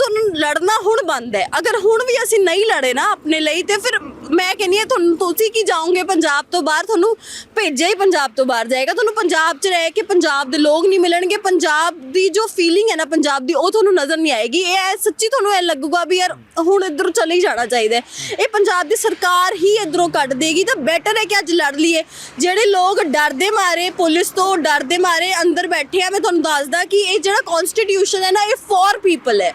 ਤੁਹਾਨੂੰ ਲੜਨਾ ਹੁਣ ਬੰਦ ਹੈ। ਅਗਰ ਹੁਣ ਵੀ ਅਸੀਂ ਨਹੀਂ ਲੜੇ ਨਾ ਆਪਣੇ ਲਈ, ਤੇ ਫਿਰ ਮੈਂ ਕਹਿੰਨੀ ਆ ਤੁਹਾਨੂੰ ਤੁਸੀਂ ਕੀ ਜਾਓਗੇ? ਪੰਜਾਬ ਤੋਂ ਬਾਹਰ ਤੁਹਾਨੂੰ ਭੇਜਿਆ ਹੀ ਪੰਜਾਬ ਤੋਂ ਬਾਹਰ ਜਾਏਗਾ। ਤੁਹਾਨੂੰ ਪੰਜਾਬ 'ਚ ਰਹਿ ਕੇ ਪੰਜਾਬ ਦੇ ਲੋਕ ਨਹੀਂ ਮਿਲਣਗੇ। ਪੰਜਾਬ ਦੀ ਜੋ ਫੀਲਿੰਗ ਹੈ ਨਾ ਪੰਜਾਬ ਦੀ, ਉਹ ਤੁਹਾਨੂੰ ਨਜ਼ਰ ਨਹੀਂ ਆਏਗੀ। ਇਹ ਐ ਸੱਚੀ ਤੁਹਾਨੂੰ ਇਹ ਲੱਗੂਗਾ ਵੀ ਯਾਰ ਹੁਣ ਇੱਧਰੋਂ ਚਲੇ ਹੀ ਜਾਣਾ ਚਾਹੀਦਾ ਹੈ। ਇਹ ਪੰਜਾਬ ਦੀ ਸਰਕਾਰ ਹੀ ਇੱਧਰੋਂ ਕੱਢ ਦੇਗੀ ਤਾਂ ਬੈਟਰ ਹੈ ਕਿ ਅੱਜ ਲੜ ਲਈਏ। ਜਿਹੜੇ ਲੋਕ ਡਰਦੇ ਮਾਰੇ, ਪੁਲਿਸ ਤੋਂ ਡਰਦੇ ਮਾਰੇ ਅੰਦਰ ਬੈਠੇ ਆ, ਮੈਂ ਤੁਹਾਨੂੰ ਦੱਸਦਾ ਕਿ ਇਹ ਜਿਹੜਾ ਕਨਸਟੀਟਿਊਸ਼ਨ ਹੈ ਨਾ, ਇਹ ਫॉर ਪੀਪਲ ਹੈ।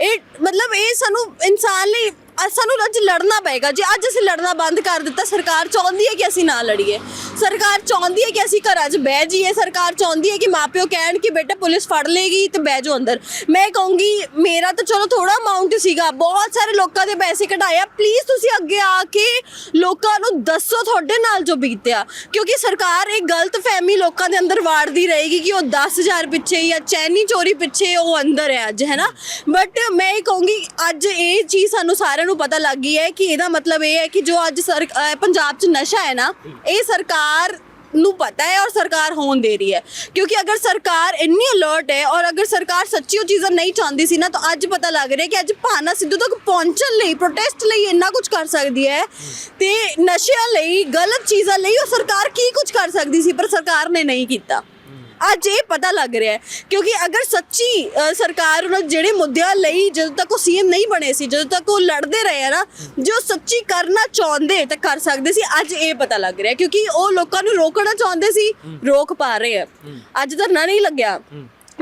ਇਹ ਮਤਲਬ ਇਹ ਸਾਨੂੰ ਇਨਸਾਨ ਲਈ ਅ- ਸਾਨੂੰ ਅੱਜ ਲੜਨਾ ਪਏਗਾ। ਜੇ ਅੱਜ ਅਸੀਂ ਲੜਨਾ ਬੰਦ ਕਰ ਦਿੱਤਾ, ਸਰਕਾਰ ਚਾਹੁੰਦੀ ਹੈ ਕਿ ਅਸੀਂ ਨਾ ਲੜੀਏ। ਸਰਕਾਰ ਚਾਹੁੰਦੀ ਹੈ ਕਿ ਅਸੀਂ ਘਰਾਂ 'ਚ ਬਹਿ ਜਾਈਏ। ਸਰਕਾਰ ਚਾਹੁੰਦੀ ਹੈ ਕਿ ਮਾਪਿਓ ਕਹਿਣ ਕਿ ਬੇਟਾ ਪੁਲਿਸ ਫੜ ਲੇਗੀ ਤੇ ਬਹਿ ਜਾਓ ਅੰਦਰ। ਮੈਂ ਕਹੂੰਗੀ, ਮੇਰਾ ਤਾਂ ਚਲੋ ਥੋੜਾ ਅਮਾਉਂਟ ਸੀਗਾ। ਬਹੁਤ ਸਾਰੇ ਲੋਕਾਂ ਦੇ ਪੈਸੇ ਕਢਾਇਆ ਪਲੀਜ਼ ਤੁਸੀਂ ਅੱਗੇ ਆ ਕੇ ਲੋਕਾਂ ਨੂੰ ਦੱਸੋ ਤੁਹਾਡੇ ਨਾਲ ਜੋ ਬੀਤਿਆ। ਕਿਉਂਕਿ ਸਰਕਾਰ ਇਹ ਗਲਤ ਫਹਿਮੀ ਲੋਕਾਂ ਦੇ ਅੰਦਰ ਵਾੜਦੀ ਰਹੇਗੀ ਕਿ ਉਹ 10000 ਪਿੱਛੇ ਜਾਂ ਚੈਨੀ ਚੋਰੀ ਪਿੱਛੇ ਉਹ ਅੰਦਰ ਹੈ ਅੱਜ, ਹੈ ਨਾ? ਬਟ ਮੈਂ ਇਹ ਕਹੂੰਗੀ, ਅੱਜ ਇਹ ਚੀਜ਼ ਸਾਨੂੰ ਸਾਰਿਆਂ ਨੂੰ ਪਤਾ ਲੱਗ ਗਈ ਹੈ ਕਿ ਇਹਦਾ ਮਤਲਬ ਇਹ ਹੈ ਕਿ ਜੋ ਅੱਜ ਸਰ ਅਹ ਪੰਜਾਬ 'ਚ ਨਸ਼ਾ ਹੈ ਨਾ, ਇਹ ਸਰਕਾਰ ਨੂੰ ਪਤਾ ਹੈ ਔਰ ਸਰਕਾਰ ਹੋਣ ਦੇ ਰਹੀ ਹੈ। ਕਿਉਂਕਿ ਅਗਰ ਸਰਕਾਰ ਇੰਨੀ ਅਲਰਟ ਹੈ ਔਰ ਅਗਰ ਸਰਕਾਰ ਸੱਚੀ ਉਹ ਚੀਜ਼ਾਂ ਨਹੀਂ ਚਾਹੁੰਦੀ ਸੀ ਨਾ, ਤਾਂ ਅੱਜ ਪਤਾ ਲੱਗ ਰਿਹਾ ਕਿ ਅੱਜ ਭਾਨਾ ਸਿੱਧੂ ਤੱਕ ਪਹੁੰਚਣ ਲਈ ਪ੍ਰੋਟੈਸਟ ਲਈ ਇੰਨਾ ਕੁਝ ਕਰ ਸਕਦੀ ਹੈ ਤੇ ਨਸ਼ਿਆਂ ਲਈ, ਗਲਤ ਚੀਜ਼ਾਂ ਲਈ ਉਹ ਸਰਕਾਰ ਕੀ ਕੁਝ ਕਰ ਸਕਦੀ ਸੀ, ਪਰ ਸਰਕਾਰ ਨੇ ਨਹੀਂ ਕੀਤਾ। ਅੱਜ ਇਹ ਪਤਾ ਲੱਗ ਰਿਹਾ ਹੈ ਕਿਉਂਕਿ ਅਗਰ ਸੱਚੀ ਅ, ਸਰਕਾਰ ਉਹਨਾਂ ਜਿਹੜੇ ਮੁੱਦਿਆਂ ਲਈ ਜਦੋਂ ਤੱਕ ਉਹ ਸੀਐਮ ਨਹੀਂ ਬਣੇ ਸੀ ਜਦੋਂ ਤੱਕ ਉਹ ਲੜਦੇ ਰਹੇ ਆ ਨਾ ਜੋ ਸੱਚੀ ਕਰਨਾ ਚਾਹੁੰਦੇ ਤਾਂ ਕਰ ਸਕਦੇ ਸੀ ਅੱਜ ਇਹ ਪਤਾ ਲੱਗ ਰਿਹਾ ਕਿਉਂਕਿ ਉਹ ਲੋਕਾਂ ਨੂੰ ਰੋਕਣਾ ਚਾਹੁੰਦੇ ਸੀ ਰੋਕ ਪਾ ਰਹੇ ਆ। ਅੱਜ ਧਰਨਾ ਨਹੀਂ ਲੱਗਿਆ।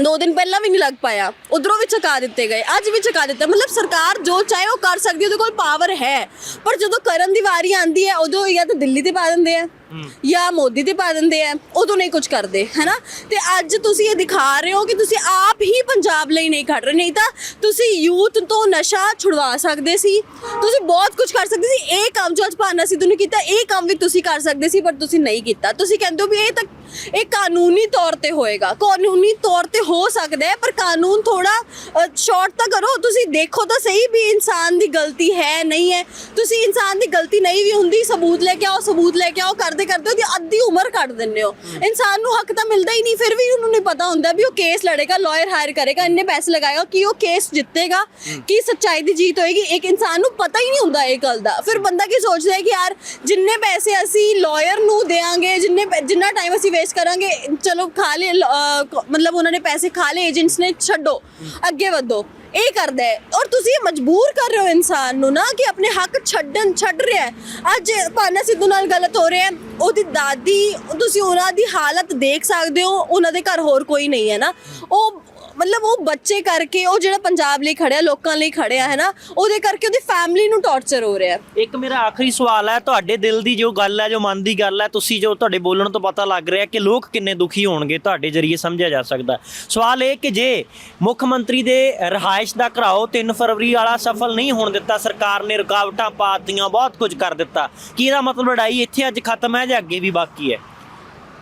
ਦੋ ਦਿਨ ਪਹਿਲਾਂ ਵੀ ਨਹੀਂ ਲੱਗ ਪਾਇਆ। ਉਧਰੋਂ ਵੀ ਚੁਕਾ ਦਿੱਤੇ ਗਏ ਅੱਜ ਵੀ ਚੁਕਾ ਦਿੱਤੇ। ਮਤਲਬ ਸਰਕਾਰ ਜੋ ਚਾਹੇ ਉਹ ਕਰ ਸਕਦੀ ਹੈ ਉਹਦੇ ਕੋਲ ਪਾਵਰ ਹੈ। ਪਰ ਜਦੋਂ ਕਰਨ ਦੀ ਵਾਰੀ ਆਉਂਦੀ ਹੈ ਉਦੋਂ ਜਾਂ ਤਾਂ ਦਿੱਲੀ ਤੇ ਪਾ ਦਿੰਦੇ ਆ। ਜਾਂ ਮੋਦੀ ਤੇ ਪਾ ਦਿੰਦੇ ਆ ਉਦੋਂ ਨਹੀਂ ਕੁਝ ਕਰਦੇ, ਹੈਨਾ? ਤੇ ਅੱਜ ਤੁਸੀਂ ਇਹ ਦਿਖਾ ਰਹੇ ਹੋ ਕਿ ਤੁਸੀਂ ਆਪ ਹੀ ਪੰਜਾਬ ਲਈ ਨਹੀਂ ਖੜ ਰਹੇ, ਨਹੀਂ ਤਾਂ ਤੁਸੀਂ ਯੂਥ ਤੋਂ ਨਸ਼ਾ ਛੁਡਵਾ ਸਕਦੇ ਸੀ, ਤੁਸੀਂ ਬਹੁਤ ਕੁਝ ਕਰ ਸਕਦੇ ਸੀ, ਇਹ ਕੰਮ ਜੋ ਅੱਜ ਭਾਨਾ ਸਿੱਧੂ ਨੇ ਕੀਤਾ, ਇਹ ਕੰਮ ਵੀ ਤੁਸੀਂ ਕਰ ਸਕਦੇ ਸੀ, ਪਰ ਤੁਸੀਂ ਨਹੀਂ ਕੀਤਾ। ਤੁਸੀਂ ਕਹਿੰਦੇ ਹੋ ਵੀ ਇਹ ਤਾਂ, ਇਹ ਕਾਨੂੰਨੀ ਤੌਰ ਤੇ ਹੋਏਗਾ, ਕਾਨੂੰਨੀ ਤੌਰ ਤੇ ਹੋ ਸਕਦਾ ਹੈ, ਪਰ ਕਾਨੂੰਨ ਥੋੜਾ ਸ਼ਾਰਟ ਤਾਂ ਕਰੋ, ਤੁਸੀਂ ਦੇਖੋ ਤਾਂ ਸਹੀ ਵੀ ਇਨਸਾਨ ਦੀ ਗਲਤੀ ਹੈ, ਨਹੀਂ ਹੈ। ਤੁਸੀਂ ਇਨਸਾਨ ਦੀ ਗਲਤੀ ਨਹੀਂ ਵੀ ਹੁੰਦੀ, ਸਬੂਤ ਲੈ ਕੇ ਆਓ, ਸਬੂਤ ਲੈ ਕੇ ਆਓ, ਕਰਦੇ ਕਰਦੇ ਉਹਦੀ ਅੱਧੀ ਉਮਰ ਕੱਢ ਦਿੰਦੇ ਹੋ। ਇਨਸਾਨ ਨੂੰ ਹੱਕ ਤਾਂ ਮਿਲਦਾ ਹੀ ਨਹੀਂ, ਫਿਰ ਵੀ ਉਹਨੂੰ ਨਹੀਂ ਪਤਾ ਹੁੰਦਾ ਵੀ ਉਹ ਕੇਸ ਲੜੇਗਾ ਲਾਇਰ ਹਾਇਰ ਕਰੇਗਾ, ਇੰਨੇ ਪੈਸੇ ਲਗਾਏਗਾ ਕਿ ਉਹ ਕੇਸ ਜਿੱਤੇਗਾ, ਕੀ ਸੱਚਾਈ ਦੀ ਜੀਤ ਹੋਏਗੀ। ਇੱਕ ਇਨਸਾਨ ਨੂੰ ਪਤਾ ਹੀ ਨਹੀਂ ਹੁੰਦਾ ਇਹ ਗੱਲ ਦਾ। ਫਿਰ ਬੰਦਾ ਕੀ ਸੋਚਦਾ ਹੈ ਕਿ ਯਾਰ, ਜਿੰਨੇ ਪੈਸੇ ਅਸੀਂ ਲਾਇਰ ਨੂੰ ਦੇਾਂਗੇ ਜਿੰਨੇ ਜਿੰਨਾ ਟਾਈਮ ਅਸੀਂ ਵੇਸਟ ਕਰਾਂਗੇ, ਚਲੋ ਖਾ ਲਏ ਮਤਲਬ ਉਹਨਾਂ ਨੇ ਪੈਸੇ ਖਾ ਲਏ ਏਜੰਟਸ ਨੇ ਛੱਡੋ, ਅੱਗੇ ਵਧੋ। ਇਹ ਕਰਦਾ ਹੈ। ਔਰ ਤੁਸੀਂ ਇਹ ਮਜਬੂਰ ਕਰ ਰਹੇ ਹੋ ਇਨਸਾਨ ਨੂੰ ਨਾ ਕਿ ਆਪਣੇ ਹੱਕ ਛੱਡਣ, ਛੱਡ ਰਿਹਾ ਹੈ। ਅੱਜ ਪਾਨਾ ਸਿੱਧੂ ਨਾਲ ਗਲਤ ਹੋ ਰਿਹਾ ਹੈ। ਉਹਦੀ ਦਾਦੀ, ਤੁਸੀਂ ਉਹਨਾਂ ਦੀ ਹਾਲਤ ਦੇਖ ਸਕਦੇ ਹੋ। ਉਹਨਾਂ ਦੇ ਘਰ ਹੋਰ ਕੋਈ ਨਹੀਂ ਹੈ ਨਾ। ਉਹ ਮਤਲਬ ਉਹ ਬੱਚੇ ਕਰਕੇ ਉਹ ਜਿਹੜਾ ਪੰਜਾਬ ਲਈ ਖੜਿਆ ਲੋਕਾਂ ਲਈ ਖੜਿਆ ਹੈ ਨਾ ਉਹਦੇ ਕਰਕੇ ਉਹਦੀ ਫੈਮਿਲੀ ਨੂੰ ਟੌਰਚਰ ਹੋ ਰਿਹਾ ਇੱਕ ਮੇਰਾ ਆਖਰੀ ਸਵਾਲ ਹੈ ਤੁਹਾਡੇ ਦਿਲ ਦੀ ਜੋ ਗੱਲ ਹੈ ਜੋ ਮਨ ਦੀ ਗੱਲ ਹੈ ਤੁਸੀਂ ਜੋ ਤੁਹਾਡੇ ਬੋਲਣ ਤੋਂ ਪਤਾ ਲੱਗ ਰਿਹਾ ਕਿ ਲੋਕ ਕਿੰਨੇ ਦੁਖੀ ਹੋਣਗੇ ਤੁਹਾਡੇ ਜਰੀਏ ਸਮਝਿਆ ਜਾ ਸਕਦਾ। ਸਵਾਲ ਇਹ ਕਿ ਜੇ ਮੁੱਖ ਮੰਤਰੀ ਦੇ ਰਹਾਇਸ਼ ਦਾ ਘਰਾਓ 3 ਫਰਵਰੀ ਵਾਲਾ ਸਫਲ ਨਹੀਂ ਹੋਣ ਦਿੱਤਾ ਸਰਕਾਰ ਨੇ ਰੁਕਾਵਟਾਂ ਪਾਤੀਆਂ ਬਹੁਤ ਕੁਝ ਕਰ ਦਿੱਤਾ ਕੀ ਇਹਦਾ ਮਤਲਬ ਲੜਾਈ ਇੱਥੇ ਅੱਜ ਖਤਮ ਹੈ ਜਾਂ ਅੱਗੇ ਵੀ ਬਾਕੀ ਹੈ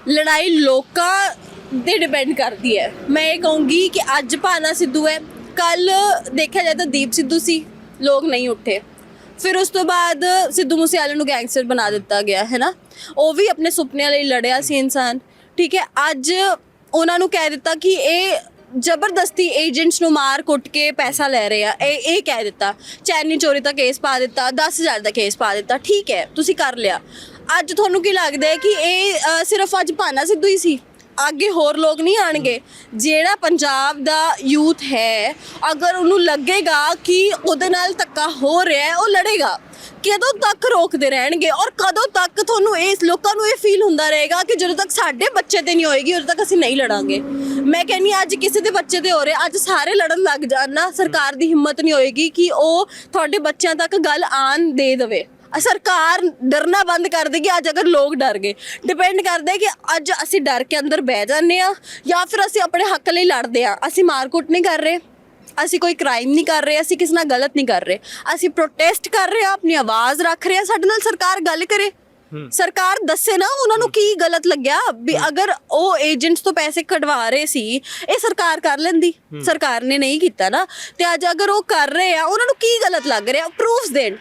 ਲੜਾਈ ਲੋਕਾਂ ਤੇ ਡਿਪੈਂਡ ਕਰਦੀ ਹੈ। ਮੈਂ ਇਹ ਕਹੂੰਗੀ ਕਿ ਅੱਜ ਭਾਨਾ ਸਿੱਧੂ ਹੈ, ਕੱਲ ਦੇਖਿਆ ਜਾਏ ਤਾਂ ਦੀਪ ਸਿੱਧੂ ਸੀ, ਲੋਕ ਨਹੀਂ ਉੱਠੇ। ਫਿਰ ਉਸ ਤੋਂ ਬਾਅਦ ਸਿੱਧੂ ਮੂਸੇਵਾਲੇ ਨੂੰ ਗੈਂਗਸਟਰ ਬਣਾ ਦਿੱਤਾ ਗਿਆ, ਹੈ ਨਾ? ਉਹ ਵੀ ਆਪਣੇ ਸੁਪਨਿਆਂ ਲਈ ਲੜਿਆ ਸੀ ਇਨਸਾਨ। ਠੀਕ ਹੈ, ਅੱਜ ਉਹਨਾਂ ਨੂੰ ਕਹਿ ਦਿੱਤਾ ਕਿ ਇਹ ਜ਼ਬਰਦਸਤੀ ਏਜੰਟਸ ਨੂੰ ਮਾਰ ਕੁੱਟ ਕੇ ਪੈਸਾ ਲੈ ਰਹੇ ਆ, ਇਹ ਇਹ ਕਹਿ ਦਿੱਤਾ। ਚੈਨੀ ਚੋਰੀ ਦਾ ਕੇਸ ਪਾ ਦਿੱਤਾ 10000 ਦਾ ਕੇਸ ਪਾ ਦਿੱਤਾ, ਠੀਕ ਹੈ, ਤੁਸੀਂ ਕਰ ਲਿਆ। ਅੱਜ ਤੁਹਾਨੂੰ ਕੀ ਲੱਗਦਾ ਹੈ ਕਿ ਇਹ ਸਿਰਫ ਅੱਜ ਭਾਨਾ ਸਿੱਧੂ ਹੀ ਸੀ? ਅੱਗੇ ਹੋਰ ਲੋਕ ਨਹੀਂ ਆਣਗੇ। ਜਿਹੜਾ ਪੰਜਾਬ ਦਾ ਯੂਥ ਹੈ, ਅਗਰ ਉਹਨੂੰ ਲੱਗੇਗਾ ਕਿ ਉਹਦੇ ਨਾਲ ਧੱਕਾ ਹੋ ਰਿਹਾ ਹੈ, ਉਹ ਲੜੇਗਾ। ਕਦੋਂ ਤੱਕ ਰੋਕਦੇ ਰਹਿਣਗੇ ਔਰ ਕਦੋਂ ਤੱਕ ਤੁਹਾਨੂੰ ਇਸ ਲੋਕਾਂ ਨੂੰ ਇਹ ਫੀਲ ਹੁੰਦਾ ਰਹੇਗਾ ਕਿ ਜਦੋਂ ਤੱਕ ਸਾਡੇ ਬੱਚੇ ਤੇ ਨਹੀਂ ਹੋਏਗੀ, ਉਦੋਂ ਤੱਕ ਅਸੀਂ ਨਹੀਂ ਲੜਾਂਗੇ। ਮੈਂ ਕਹਿੰਨੀ ਅੱਜ ਕਿਸੇ ਦੇ ਬੱਚੇ ਤੇ ਹੋ ਰਿਹਾ, ਅੱਜ ਸਾਰੇ ਲੜਨ ਲੱਗ ਜਾਣ ਨਾ, ਸਰਕਾਰ ਦੀ ਹਿੰਮਤ ਨਹੀਂ ਹੋਏਗੀ ਕਿ ਉਹ ਤੁਹਾਡੇ ਬੱਚਿਆਂ ਤੱਕ ਗੱਲ ਆਣ ਦੇ ਦੇਵੇ। ਸਰਕਾਰ ਡਰਨਾ ਬੰਦ ਕਰ ਦੇਗੀ ਅੱਜ ਅਗਰ ਲੋਕ ਡਰ ਗਏ। ਡਿਪੈਂਡ ਕਰਦਾ ਹੈ ਕਿ ਅੱਜ ਅਸੀਂ ਡਰ ਕੇ ਅੰਦਰ ਬਹਿ ਜਾਂਦੇ ਆ ਜਾਂ ਫਿਰ ਅਸੀਂ ਆਪਣੇ ਹੱਕ ਲਈ ਲੜਦੇ ਆ ਅਸੀਂ ਮਾਰਕੁੱਟ ਨਹੀਂ ਕਰ ਰਹੇ। ਅਸੀਂ ਕੋਈ ਕ੍ਰਾਈਮ ਨਹੀਂ ਕਰ ਰਹੇ ਅਸੀਂ ਕਿਸੇ ਨਾਲ ਗਲਤ ਨਹੀਂ ਕਰ ਰਹੇ। ਅਸੀਂ ਪ੍ਰੋਟੈਸਟ ਕਰ ਰਹੇ ਆ ਆਪਣੀ ਆਵਾਜ਼ ਰੱਖ ਰਹੇ ਆ ਸਾਡੇ ਨਾਲ ਸਰਕਾਰ ਗੱਲ ਕਰੇ। ਸਰਕਾਰ ਦੱਸੇ ਨਾ ਉਹਨਾਂ ਨੂੰ ਕੀ ਗਲਤ ਲੱਗਿਆ ਵੀ ਅਗਰ ਉਹ ਏਜੰਟਸ ਤੋਂ ਪੈਸੇ ਕਢਵਾ ਰਹੇ ਸੀ ਇਹ ਸਰਕਾਰ ਕਰ ਲੈਂਦੀ। ਸਰਕਾਰ ਨੇ ਨਹੀਂ ਕੀਤਾ ਨਾ। ਤੇ ਅੱਜ ਅਗਰ ਉਹ ਕਰ ਰਹੇ ਆ ਉਹਨਾਂ ਨੂੰ ਕੀ ਗਲਤ ਲੱਗ ਰਿਹਾ? ਪ੍ਰੂਫਸ ਦੇਣ।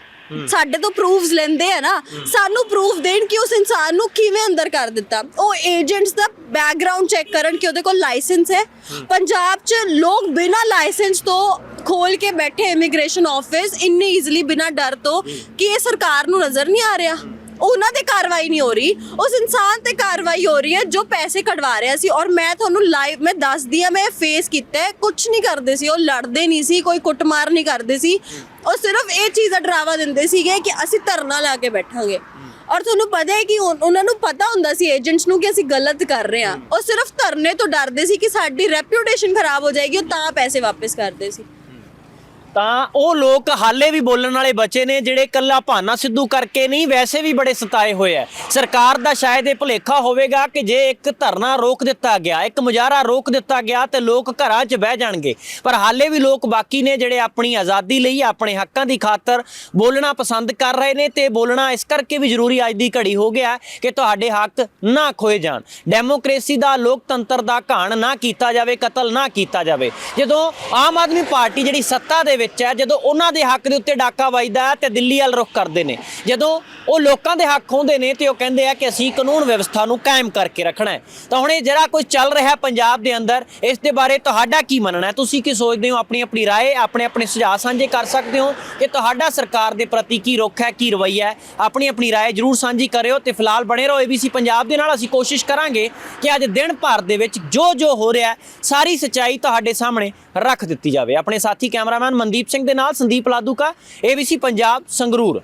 ਸਾਡੇ ਤੋਂ ਪ੍ਰੂਫਸ ਲੈਂਦੇ ਆ ਨਾ, ਸਾਨੂੰ ਪ੍ਰੂਫ ਦੇਣ ਕਿ ਉਸ ਇਨਸਾਨ ਨੂੰ ਕਿਵੇਂ ਅੰਦਰ ਕਰ ਦਿੱਤਾ। ਉਹ ਏਜੰਟਸ ਦਾ ਬੈਕਗ੍ਰਾਉਂਡ ਚੈੱਕ ਕਰਨ ਕਿ ਉਹਦੇ ਕੋਲ ਲਾਇਸੈਂਸ ਹੈ। ਪੰਜਾਬ 'ਚ ਲੋਕ ਬਿਨਾਂ ਲਾਇਸੈਂਸ ਤੋਂ ਖੋਲ ਕੇ ਬੈਠੇ ਇਮੀਗ੍ਰੇਸ਼ਨ ਆਫਿਸ ਇੰਨੇ ਈਜ਼ੀਲੀ ਬਿਨਾਂ ਡਰ ਤੋਂ ਕਿ ਇਹ ਸਰਕਾਰ ਨੂੰ ਨਜ਼ਰ ਨਹੀਂ ਆ ਰਿਹਾ। ਉਹਨਾਂ ਤੇ ਕਾਰਵਾਈ ਨਹੀਂ ਹੋ ਰਹੀ। ਉਸ ਇਨਸਾਨ ਤੇ ਕਾਰਵਾਈ ਹੋ ਰਹੀ ਹੈ ਜੋ ਪੈਸੇ ਕਢਵਾ ਰਿਹਾ ਸੀ ਔਰ ਮੈਂ ਤੁਹਾਨੂੰ ਲਾਈਵ ਮੈਂ ਦੱਸਦੀ ਆ ਮੈਂ ਫੇਸ ਕੀਤਾ ਕੁਝ ਨਹੀਂ ਕਰਦੇ ਸੀ, ਉਹ ਲੜਦੇ ਨਹੀਂ ਸੀ, ਕੋਈ ਕੁੱਟਮਾਰ ਨਹੀਂ ਕਰਦੇ ਸੀ। ਉਹ ਸਿਰਫ ਇਹ ਚੀਜ਼ ਦਾ ਡਰਾਵਾ ਦਿੰਦੇ ਸੀਗੇ ਕਿ ਅਸੀਂ ਧਰਨਾ ਲਾ ਕੇ ਬੈਠਾਂਗੇ। ਔਰ ਤੁਹਾਨੂੰ ਪਤਾ ਹੈ ਕਿ ਉਨ- ਉਹਨਾਂ ਨੂੰ ਪਤਾ ਹੁੰਦਾ ਸੀ ਏਜੰਟਸ ਨੂੰ ਕਿ ਅਸੀਂ ਗਲਤ ਕਰ ਰਹੇ ਹਾਂ। ਉਹ ਸਿਰਫ ਧਰਨੇ ਤੋਂ ਡਰਦੇ ਸੀ ਕਿ ਸਾਡੀ ਰੈਪਿਊਟੇਸ਼ਨ ਖਰਾਬ ਹੋ ਜਾਏਗੀ, ਉਹ ਤਾਂ ਪੈਸੇ ਵਾਪਸ ਕਰਦੇ ਸੀ। ਤਾਂ ਉਹ ਲੋਕ ਹਾਲੇ ਵੀ ਬੋਲਣ ਵਾਲੇ ਬਚੇ ਨੇ, ਜਿਹੜੇ ਕੱਲਾ ਭਾਨਾ ਸਿੱਧੂ ਕਰਕੇ ਨਹੀਂ, ਵੈਸੇ ਵੀ ਬੜੇ ਸਤਾਏ ਹੋਏ ਆ। ਸਰਕਾਰ ਦਾ ਸ਼ਾਇਦ ਇਹ ਭੁਲੇਖਾ ਹੋਵੇਗਾ ਕਿ ਜੇ ਇੱਕ ਧਰਨਾ ਰੋਕ ਦਿੱਤਾ ਗਿਆ, ਇੱਕ ਮੁਜ਼ਾਹਰਾ ਰੋਕ ਦਿੱਤਾ ਗਿਆ ਤੇ ਲੋਕ ਘਰਾਂ 'ਚ ਬਹਿ ਜਾਣਗੇ। ਪਰ ਹਾਲੇ ਵੀ ਲੋਕ ਬਾਕੀ ਨੇ ਜਿਹੜੇ ਆਪਣੀ ਆਜ਼ਾਦੀ ਲਈ, ਆਪਣੇ ਹੱਕਾਂ ਦੀ ਖਾਤਰ ਬੋਲਣਾ ਪਸੰਦ ਕਰ ਰਹੇ ਨੇ ਤੇ ਬੋਲਣਾ ਇਸ ਕਰਕੇ ਵੀ ਜ਼ਰੂਰੀ ਅੱਜ ਦੀ ਘੜੀ ਹੋ ਗਿਆ ਕਿ ਤੁਹਾਡੇ ਹੱਕ ਨਾ ਖੋਏ ਜਾਣ। ਡੈਮੋਕ੍ਰੇਸੀ ਦਾ ਲੋਕਤੰਤਰ ਦਾ ਘਾਣ ਨਾ ਕੀਤਾ ਜਾਵੇ, ਕਤਲ ਨਾ ਕੀਤਾ ਜਾਵੇ। ਜਦੋਂ ਆਮ ਆਦਮੀ ਪਾਰਟੀ ਜਿਹੜੀ ਸੱਤਾ ਦੇ ਵਿੱਚ ਹੈ ਜਦੋਂ ਉਹਨਾਂ ਦੇ ਹੱਕ ਦੇ ਉੱਤੇ ਡਾਕਾ ਵੱਜਦਾ ਹੈ ਤੇ ਦਿੱਲੀ ਵੱਲ ਰੁਖ ਕਰਦੇ ਨੇ ਜਦੋਂ ਉਹ ਲੋਕਾਂ ਦੇ ਹੱਕ ਹੁੰਦੇ ਨੇ ਤੇ ਉਹ ਕਹਿੰਦੇ ਆ ਕਿ ਅਸੀਂ ਕਾਨੂੰਨ ਵਿਵਸਥਾ ਨੂੰ ਕਾਇਮ ਕਰਕੇ ਰੱਖਣਾ ਹੈ ਤਾਂ ਹੁਣ ਇਹ ਜਿਹੜਾ ਕੁਝ ਚੱਲ ਰਿਹਾ ਪੰਜਾਬ ਦੇ ਅੰਦਰ ਇਸ ਦੇ ਬਾਰੇ ਤੁਹਾਡਾ ਕੀ ਮੰਨਣਾ ਹੈ ਤੁਸੀਂ ਕੀ ਸੋਚਦੇ ਹੋ ਆਪਣੀ ਆਪਣੀ رائے ਆਪਣੇ ਆਪਣੇ ਸੁਝਾਅ ਸਾਂਝੇ ਕਰ ਸਕਦੇ ਹੋ ਕਿ ਤੁਹਾਡਾ ਸਰਕਾਰ ਦੇ ਪ੍ਰਤੀ ਕੀ ਰੁਖ ਹੈ ਕੀ ਰਵੱਈਆ ਹੈ ਆਪਣੀ ਆਪਣੀ رائے ਜਰੂਰ ਸਾਂਝੀ ਕਰਿਓ ਤੇ ਫਿਲਹਾਲ ਬਣੇ ਰਹੋ ABC ਪੰਜਾਬ ਦੇ ਨਾਲ ਅਸੀਂ ਕੋਸ਼ਿਸ਼ ਕਰਾਂਗੇ ਕਿ ਅੱਜ ਦਿਨ ਭਰ ਦੇ ਵਿੱਚ ਜੋ ਜੋ ਹੋ ਰਿਹਾ ਹੈ ਸਾਰੀ ਸੱਚਾਈ ਤੁਹਾਡੇ ਸਾਹਮਣੇ ਰੱਖ ਦਿੱਤੀ ਜਾਵੇ ਆਪਣੇ ਸਾਥੀ ਕੈਮਰਾਮੈਨ ਮਨਦੀਪ ਸਿੰਘ ਦੇ ਨਾਲ ਸੰਦੀਪ ਲਾਦੂਕਾ ABC ਪੰਜਾਬ ਸੰਗਰੂਰ।